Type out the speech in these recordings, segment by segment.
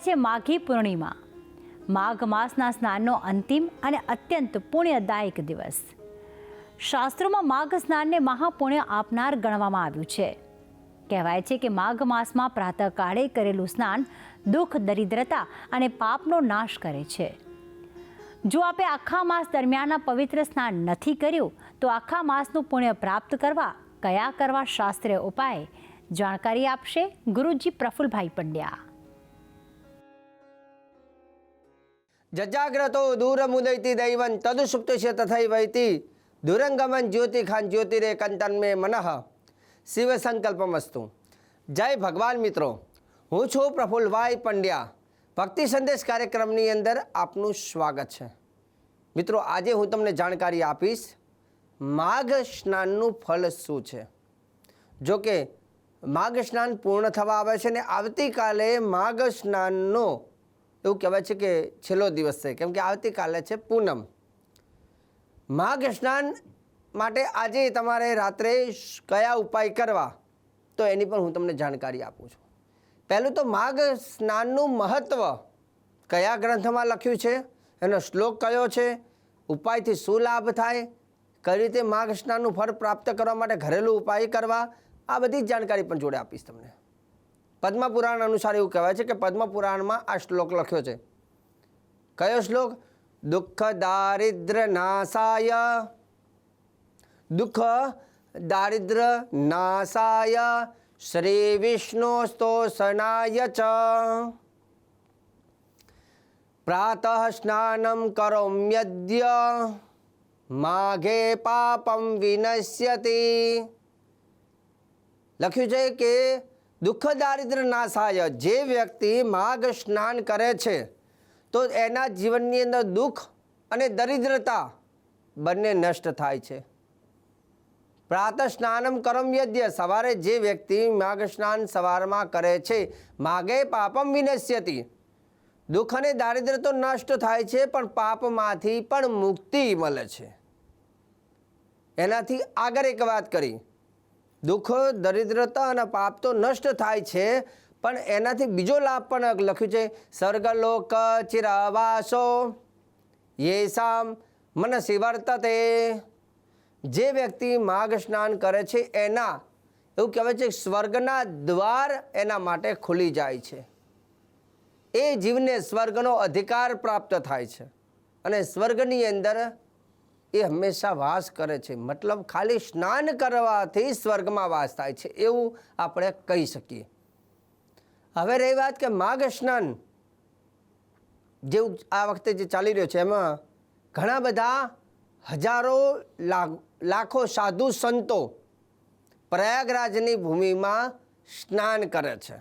આવતીકાલે છે માઘી પૂર્ણિમા. માઘ માસના સ્નાનનો અંતિમ અને અત્યંત પુણ્યદાયક દિવસ. શાસ્ત્રોમાં માઘ સ્નાનને મહાપુણ્ય આપનાર ગણવામાં આવ્યું છે. કહેવાય છે કે માઘ માસમાં પ્રાતઃકાળે કરેલું સ્નાન દુઃખ, દરિદ્રતા અને પાપનો નાશ કરે છે. જો આપે આખા માસ દરમિયાનના પવિત્ર સ્નાન નથી કર્યું, તો આખા માસનું પુણ્ય પ્રાપ્ત કરવા કયા કરવા શાસ્ત્રીય ઉપાય? જાણકારી આપશે ગુરુજી પ્રફુલભાઈ પંડ્યા. જજાગ્રતો દૂરમુદૈતિ દૈવં તદુસુપ્તસ્ય તથૈવૈતિ દુરંગમન જ્યોતિખાન જ્યોતિરે કંતન્મે મનઃ શિવ સંકલ્પમસ્તુ જય ભગવાન મિત્રો હું છું પ્રફુલભાઈ પંડ્યા ભક્તિ સંદેશ કાર્યક્રમની અંદર આપનું સ્વાગત છે મિત્રો આજે હું તમને જાણકારી આપીશ માઘ સ્નાનનું ફળ શું છે જો કે માઘ સ્નાન પૂર્ણ થવા આવે છે ને આવતીકાલે માઘ સ્નાનનો એવું કહેવાય છે કે છેલ્લો દિવસ છે. કેમ કે આવતીકાલે છે પૂનમ. માઘ સ્નાન માટે આજે તમારે રાત્રે કયા ઉપાય કરવા? તો એની પણ હું તમને જાણકારી આપું છું. પહેલું તો માઘ સ્નાનનું મહત્ત્વ કયા ગ્રંથમાં લખ્યું છે? એનો શ્લોક કયો છે? ઉપાયથી શું લાભ થાય? કઈ રીતે માઘ સ્નાનનું ફળ પ્રાપ્ત કરવા માટે ઘરેલું ઉપાય કરવા? આ બધી જાણકારી પણ જોડે આપીશ તમને. પદ્મપુરાણ અનુસાર એવું કહેવાય છે કે પદ્મપુરાણમાં આ શ્લોક લખ્યો છે. કયો શ્લોક? દુઃખ દારિદ્ર નાસાય દુઃખ દારિદ્ર નાસાય શ્રી વિષ્ણુ સ્તોષનાય ચ. પ્રાતઃ સ્નાનમ કરોમ્યદ્ય. માઘે પાપમ વિનશ્યતિ. લખ્યું છે કે દુઃખ દારિદ્ર નાશાય જે વ્યક્તિ માઘ સ્નાન કરે છે, તો એના જીવનની અંદર દુઃખ અને દરિદ્રતા બંને નષ્ટ થાય છે. પ્રાતઃ સ્નાનમ કરમ યજ્ઞ સવારે જે વ્યક્તિ માઘ સ્નાન સવારમાં કરે છે, માગે પાપમ વિનશ્યતી. દુઃખ અને દારિદ્ર તો નષ્ટ થાય છે, પણ પાપમાંથી પણ મુક્તિ મળે છે. એનાથી આગળ એક વાત કરી. દુઃખ, દરિદ્રતા અને પાપ તો નષ્ટ થાય છે, પણ એનાથી બીજો લાભ પણ લખ્યું છે. સ્વર્ગલોક ચિરાવાસો યેસામ મનસી વર્તતે. જે વ્યક્તિ માઘ સ્નાન કરે છે એના, એવું કહેવાય છે સ્વર્ગના દ્વાર એના માટે ખુલી જાય છે. એ જીવને સ્વર્ગનો અધિકાર પ્રાપ્ત થાય છે. અને સ્વર્ગની અંદર એ હંમેશા વાસ કરે છે. મતલબ ખાલી સ્નાન કરવાથી સ્વર્ગમાં વાસ થાય છે. એવું આપણે કહી શકીએ. હવે રહી વાત કે માઘ સ્નાન. જેવું આ વખતે જે ચાલી રહ્યો છે, એમાં ઘણા બધા હજારો લાખ સાધુ સંતો પ્રયાગરાજની ભૂમિમાં સ્નાન કરે છે.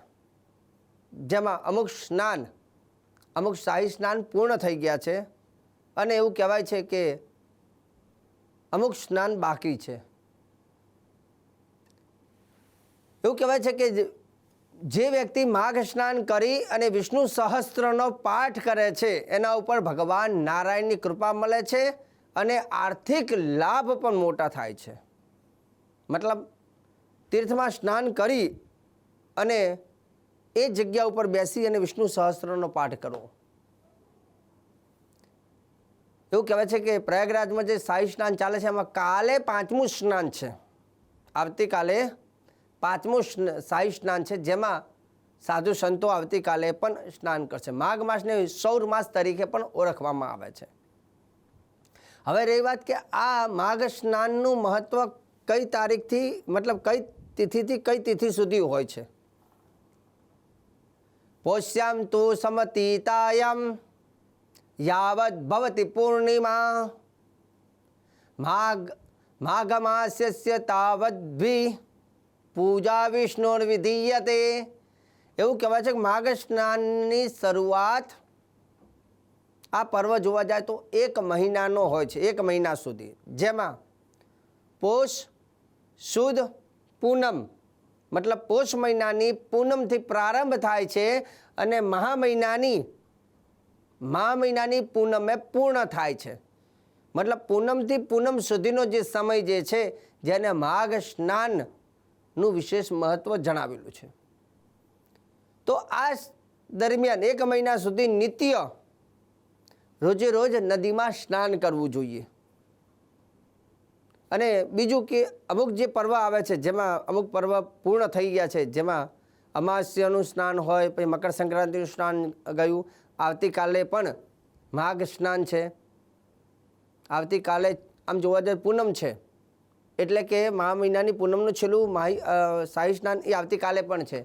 જેમાં અમુક સ્નાન, અમુક શાહી સ્નાન પૂર્ણ થઈ ગયા છે. અને એવું કહેવાય છે કે અમુક સ્નાન બાકી છે. એવું કહેવાય છે કે જે- વ્યક્તિ માઘ સ્નાન કરી અને વિષ્ણુ સહસ્ત્રનો પાઠ કરે છે, એના ઉપર ભગવાન નારાયણની કૃપા મળે છે અને આર્થિક લાભ પણ મોટા થાય છે. મતલબ, તીર્થમાં સ્નાન કરી અને એ જગ્યા ઉપર બેસી અને વિષ્ણુ સહસ્ત્રનો પાઠ કરવો એવું કહેવાય છે કે પ્રયાગરાજમાં જે શાહી સ્નાન ચાલે છે, એમાં કાલે પાંચમું સ્નાન છે. આવતીકાલે પાંચમું શાહી સ્નાન છે, જેમાં સાધુ સંતો આવતીકાલે પણ સ્નાન કરશે. માઘ માસને સૌર માસ તરીકે પણ ઓળખવામાં આવે છે. હવે રહી વાત કે આ માઘ સ્નાનનું મહત્ત્વ કઈ તારીખથી, મતલબ કઈ તિથિથી, કઈ તિથિ સુધી હોય છે? પોષ્યામ તુ સમતીતાયામ. યાવત ભવતી પૂર્ણિમા માઘ માઘમાસ્ય તાવદ્ભી પૂજા વિષ્ણુર્વિધીયતે એવું કહેવાય છે કે માઘ સ્નાનની શરૂઆત આ પર્વ જોવા જાય તો એક મહિનાનો હોય છે, એક મહિના સુધી. જેમાં પોષ સુદ પૂનમ, મતલબ પોષ મહિનાની પૂનમથી પ્રારંભ થાય છે અને મહા મહિનાની મહા મહિનાની પૂનમે પૂર્ણ થાય છે. મતલબ પૂનમથી પૂનમ સુધીનો જે સમય જે છે, જેને માઘ સ્નાનનું વિશેષ મહત્ત્વ જણાવેલું છે. તો આ દરમિયાન એક મહિના સુધી નિત્ય રોજે રોજ નદીમાં સ્નાન કરવું જોઈએ. અને બીજું કે અમુક જે પર્વ આવે છે, જેમાં અમુક પર્વ પૂર્ણ થઈ ગયા છે, જેમાં અમાસ્યનું સ્નાન હોય, પછી મકર સંક્રાંતિનું સ્નાન ગયું આવતીકાલે પણ માઘ સ્નાન છે. આવતીકાલે આમ જોવા જઈએ પૂનમ છે. એટલે કે મહા મહિનાની પૂનમનું છેલ્લું માહી શાહી સ્નાન એ આવતીકાલે પણ છે.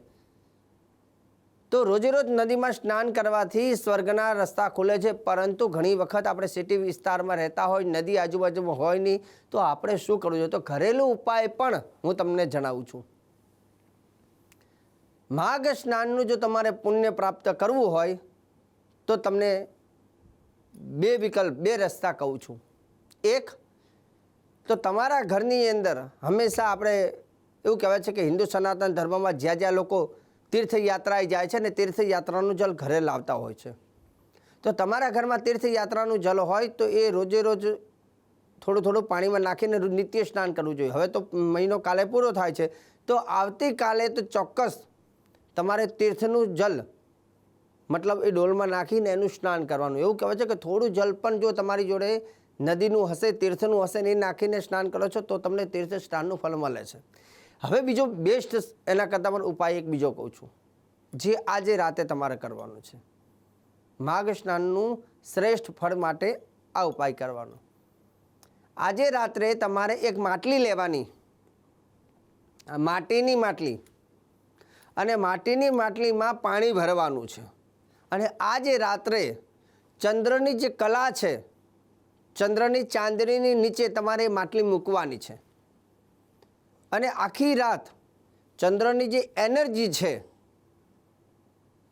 તો રોજે રોજ નદીમાં સ્નાન કરવાથી સ્વર્ગના રસ્તા ખુલે છે, પરંતુ ઘણી વખત આપણે સિટી વિસ્તારમાં રહેતા હોય, નદી આજુબાજુમાં હોય નહીં, તો આપણે શું કરવું જોઈએ? તો ઘરેલું ઉપાય પણ હું તમને જણાવું છું. માઘ સ્નાનનું જો તમારે પુણ્ય પ્રાપ્ત કરવું હોય તો તમને બે વિકલ્પ, બે રસ્તા કહું છું. એક, તો તમારા ઘરની અંદર હંમેશા આપણે એવું કહેવાય છે કે હિન્દુ સનાતન ધર્મમાં જ્યાં જ્યાં લોકો તીર્થયાત્રાએ જાય છે ને તીર્થયાત્રાનું જલ ઘરે લાવતા હોય છે. તો તમારા ઘરમાં તીર્થયાત્રાનું જલ હોય તો એ રોજે રોજ થોડું થોડું પાણીમાં નાખીને નિત્ય સ્નાન કરવું જોઈએ. હવે તો મહિનો કાલે પૂરો થાય છે. તો આવતીકાલે તો ચોક્કસ તમારે તીર્થનું જલ મતલબ એ ડોલમાં નાખીને એનું સ્નાન કરવાનું. એવું કહેવાય છે કે થોડું જલ પણ જો તમારી જોડે નદીનું હશે, તીર્થનું હશે ને એ નાખીને સ્નાન કરો છો, તો તમને તીર્થ સ્નાનનું ફળ મળે છે. હવે બીજો બેસ્ટ એના કરતાં પણ ઉપાય એક બીજો કહું છું. જે આજે રાતે તમારે કરવાનું છે. માઘ સ્નાનનું શ્રેષ્ઠ ફળ માટે આ ઉપાય કરવાનો. આજે રાત્રે તમારે એક માટલી લેવાની. માટીની માટલી. અને માટીની માટલીમાં પાણી ભરવાનું છે. અને આજે રાત્રે ચંદ્રની જે કલા છે, ચંદ્રની ચાંદનીની નીચે તમારે માટલી મૂકવાની છે. અને આખી રાત ચંદ્રની જે એનર્જી છે,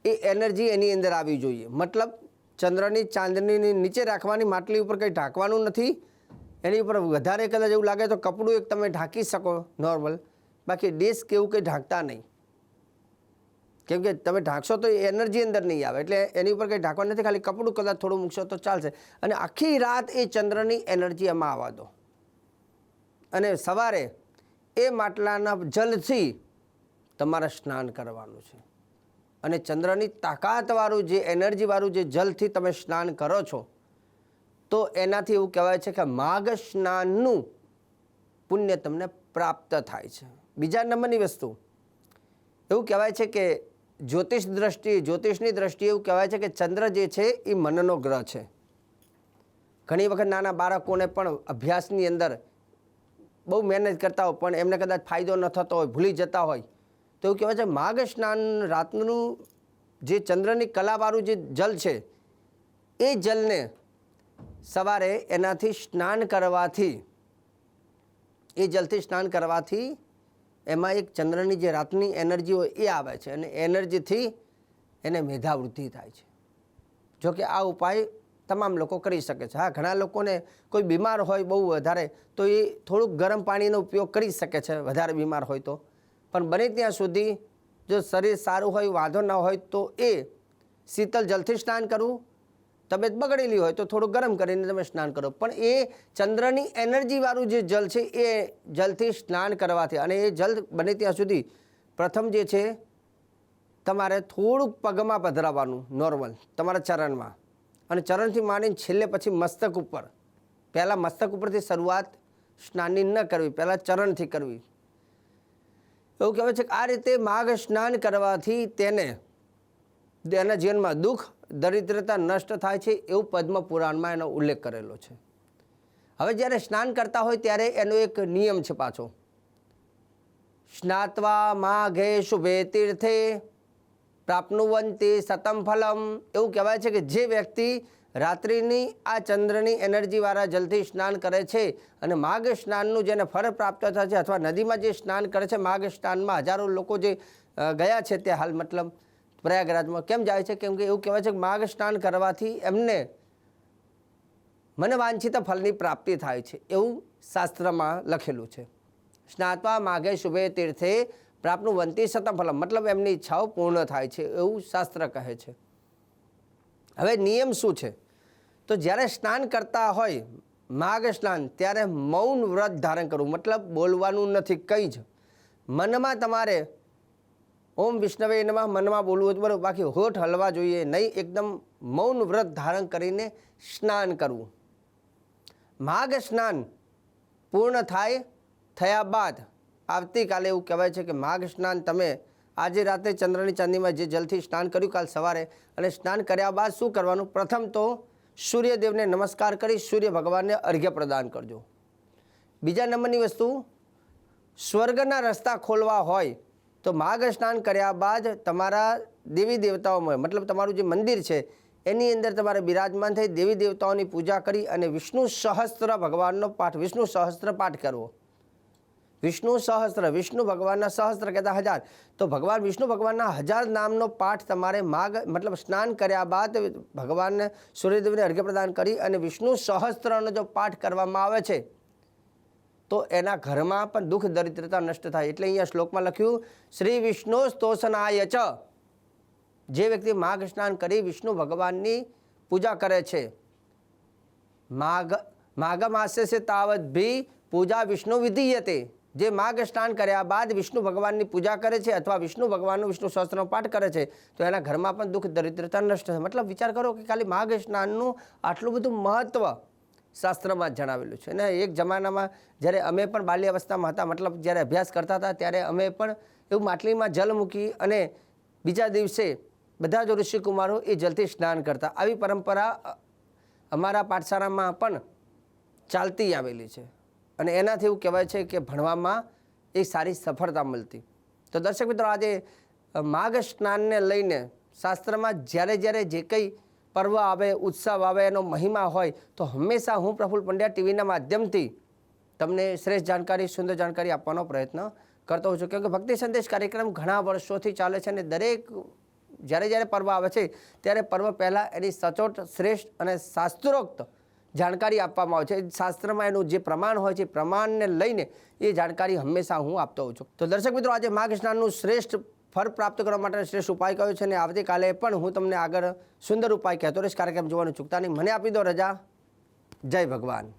એ એનર્જી એની અંદર આવવી જોઈએ. મતલબ ચંદ્રની ચાંદનીની નીચે રાખવાની માટલી ઉપર કંઈ ઢાંકવાનું નથી, એની ઉપર વધારે કદાચ એવું લાગે તો કપડું એક તમે ઢાંકી શકો, નોર્મલ. બાકી ડીશ કે એવું કંઈ ઢાંકતા નહીં. કેમ કે તમે ઢાંકશો તો એનર્જી અંદર નહીં આવે. એટલે એની ઉપર કંઈ ઢાંકવા નથી, ખાલી કપડું કદાચ થોડું મૂકશો તો ચાલશે. અને આખી રાત એ ચંદ્રની એનર્જી એમાં આવવા દો. અને સવારે એ માટલાના જલથી તમારે સ્નાન કરવાનું છે. અને ચંદ્રની તાકાતવાળું જે એનર્જીવાળું જે જલથી તમે સ્નાન કરો છો, તો એનાથી એવું કહેવાય છે કે માઘ સ્નાનનું પુણ્ય તમને પ્રાપ્ત થાય છે. બીજા નંબરની વસ્તુ, એવું કહેવાય છે કે જ્યોતિષ દ્રષ્ટિએ જ્યોતિષની દ્રષ્ટિએ એવું કહેવાય છે કે ચંદ્ર જે છે એ મનનો ગ્રહ છે. ઘણી વખત નાના બાળકોને પણ અભ્યાસની અંદર બહુ મહેનત કરતા હોય, પણ એમને કદાચ ફાયદો ન થતો હોય, ભૂલી જતા હોય, તો એવું કહેવાય છે માઘ સ્નાન રાતનું જે ચંદ્રની કલાવાળું જે જલ છે, એ જલને સવારે એનાથી સ્નાન કરવાથી, એ જલથી સ્નાન કરવાથી એમાં એક ચંદ્રની જે રાતની એનર્જી હોય એ આવે છે અને એનર્જીથી એને મેધાવૃત્તિ થાય છે. જો કે આ ઉપાય તમામ લોકો કરી શકે છે. હા, ઘણા લોકોને કોઈ બીમાર હોય બહુ વધારે, તો એ થોડુંક ગરમ પાણીનો ઉપયોગ કરી શકે છે વધારે બીમાર હોય તો. પણ બને ત્યાં સુધી જો શરીર સારું હોય, વાંધો ન હોય તો એ શીતલ જલથી સ્નાન કરવું તબિયત બગડેલી હોય તો થોડું ગરમ કરીને તમે સ્નાન કરો. પણ એ ચંદ્રની એનર્જીવાળું જે જલ છે એ જલથી સ્નાન કરવાથી અને એ જલ બને ત્યાં સુધી પ્રથમ જે છે તમારે થોડુંક પગમાં પધરાવવાનું નોર્મલ તમારા ચરણમાં. અને ચરણથી માંડીને છેલ્લે પછી મસ્તક ઉપર. પહેલાં મસ્તક ઉપરથી શરૂઆત સ્નાનની ન કરવી, પહેલાં ચરણથી કરવી. એવું કહેવાય છે કે આ રીતે માઘ સ્નાન કરવાથી તેને, તેના જીવનમાં દુઃખ દરિદ્રતા નષ્ટ થાય છે એવું પદ્મ પુરાણમાં એનો ઉલ્લેખ કરેલો છે. હવે જ્યારે સ્નાન કરતા હોય ત્યારે એનો એક નિયમ છે પાછો. સ્નાત્વા માઘે શુભે તીર્થે પ્રાપ્નુવંતી સતમ ફલમ. એવું કહેવાય છે કે જે વ્યક્તિ રાત્રિની આ ચંદ્રની એનર્જીવાળા જલથી સ્નાન કરે છે અને માઘ સ્નાનનું જેને ફળ પ્રાપ્ત થાય છે અથવા નદીમાં જે સ્નાન કરે છે, માઘ સ્નાનમાં હજારો લોકો જે ગયા છે તે હાલ મતલબ પ્રયાગરાજમાં કેમ જાય છે? કેમ કે એવું કહેવાય છે કે માર્ગ સ્નાન કરવાથી એમને મનવાંછિત ફલની પ્રાપ્તિ થાય છે. એવું શાસ્ત્રમાં લખેલું છે. સ્નાત્વા માઘે શુભે તીર્થે પ્રાપ્તનું વંતી સતફલમ મતલબ એમની ઈચ્છાઓ પૂર્ણ થાય છે એવું શાસ્ત્ર કહે છે. હવે નિયમ શું છે? તો જ્યારે સ્નાન કરતા હોય માઘ સ્નાન, ત્યારે મૌન વ્રત ધારણ કરવું. મતલબ બોલવાનું નથી, કંઈ જ. મનમાં તમારે ઓમ વિષ્ણવે નમઃ, મનમાં બોલવું હતું બરાબર બાકી હોઠ હલવા જોઈએ નહીં. એકદમ મૌન વ્રત ધારણ કરીને સ્નાન કરવું. માઘ સ્નાન પૂર્ણ થાય, થયા બાદ આવતીકાલે એવું કહેવાય છે કે માઘ સ્નાન તમે આજે રાતે ચંદ્રની ચાંદીમાં જે જલથી સ્નાન કર્યું, કાલ સવારે અને સ્નાન કર્યા બાદ શું કરવાનું? પ્રથમ તો સૂર્યદેવને નમસ્કાર કરી સૂર્ય ભગવાનને અર્ઘ્ય પ્રદાન કરજો. બીજા નંબરની વસ્તુ, સ્વર્ગના રસ્તા ખોલવા હોય તો માઘ સ્નાન કર્યા બાદ તમારા દેવી દેવતાઓમાં, મતલબ તમારું જે મંદિર છે, એની અંદર તમારે બિરાજમાન થઈ દેવી દેવતાઓની પૂજા કરી અને વિષ્ણુ સહસ્ત્ર ભગવાનનો પાઠ, વિષ્ણુ સહસ્ત્ર પાઠ કરવો. વિષ્ણુ સહસ્ત્ર, વિષ્ણુ ભગવાનના સહસ્ત્ર કહેતા હજાર. તો ભગવાન, વિષ્ણુ ભગવાનના હજાર નામનો પાઠ તમારે માગ મતલબ સ્નાન કર્યા બાદ ભગવાનને સૂર્યદેવને અર્ઘ્ય પ્રદાન કરી અને વિષ્ણુ સહસ્ત્રનો જો પાઠ કરવામાં આવે છે તો એના ઘરમાં પણ દુઃખ, દરિદ્રતા નષ્ટ થાય. એટલે અહીંયા શ્લોકમાં લખ્યું, શ્રી વિષ્ણુ સ્તોષનાય ચ. જે વ્યક્તિ માઘ સ્નાન કરી વિષ્ણુ ભગવાનની પૂજા કરે છે. માઘ માઘ માસે તાવત ભી પૂજા વિષ્ણુ વિધિયતે. જે માઘ સ્નાન કર્યા બાદ વિષ્ણુ ભગવાનની પૂજા કરે છે અથવા વિષ્ણુ ભગવાનનું વિષ્ણુ સહસ્ત્રનો પાઠ કરે છે, તો એના ઘરમાં પણ દુઃખ, દરિદ્રતા નષ્ટ થાય. મતલબ વિચાર કરો કે ખાલી માઘ સ્નાનનું આટલું બધું મહત્ત્વ શાસ્ત્રમાં જણાવેલું છે. અને એક જમાનામાં જ્યારે અમે પણ બાલ્યાવસ્થામાં હતા, મતલબ જ્યારે અભ્યાસ કરતા હતા, ત્યારે અમે પણ એવું માટલીમાં જલ મૂકી અને બીજા દિવસે બધા જ ઋષિકુમારો એ જલથી સ્નાન કરતા. આવી પરંપરા અમારા પાઠશાળામાં પણ ચાલતી આવેલી છે. અને એનાથી એવું કહેવાય છે કે ભણવામાં એક સારી સફળતા મળતી. તો દર્શક મિત્રો, આજે માઘ સ્નાનને લઈને શાસ્ત્રમાં જ્યારે જ્યારે જે કંઈ પર્વ આવે, ઉત્સવ આવે, એનો મહિમા હોય, તો હંમેશા હું પ્રફુલ્લ પંડ્યા ટીવીના માધ્યમથી તમને શ્રેષ્ઠ જાણકારી, સુંદર જાણકારી આપવાનો પ્રયત્ન કરતો હોઉં છું. કેમકે ભક્તિ સંદેશ કાર્યક્રમ ઘણા વર્ષોથી ચાલે છે અને દરેક જ્યારે જ્યારે પર્વ આવે છે, ત્યારે પર્વ પહેલાં એની સચોટ, શ્રેષ્ઠ અને શાસ્ત્રોક્ત જાણકારી આપવામાં આવે છે. શાસ્ત્રમાં એનું જે પ્રમાણ હોય છે પ્રમાણને લઈને એ જાણકારી હંમેશા હું આપતો હોઉં છું. તો દર્શક મિત્રો, આજે માઘ શ્રેષ્ઠ ફળ પ્રાપ્ત કરવા માટે શ્રેષ્ઠ ઉપાય કયો છે? અને આવતીકાલે પણ હું તમને આગળ સુંદર ઉપાય કહેતો રહીશ કાર્યક્રમ જોવાનું ચૂકતા નહીં. મને આપી દો રજા. જય ભગવાન.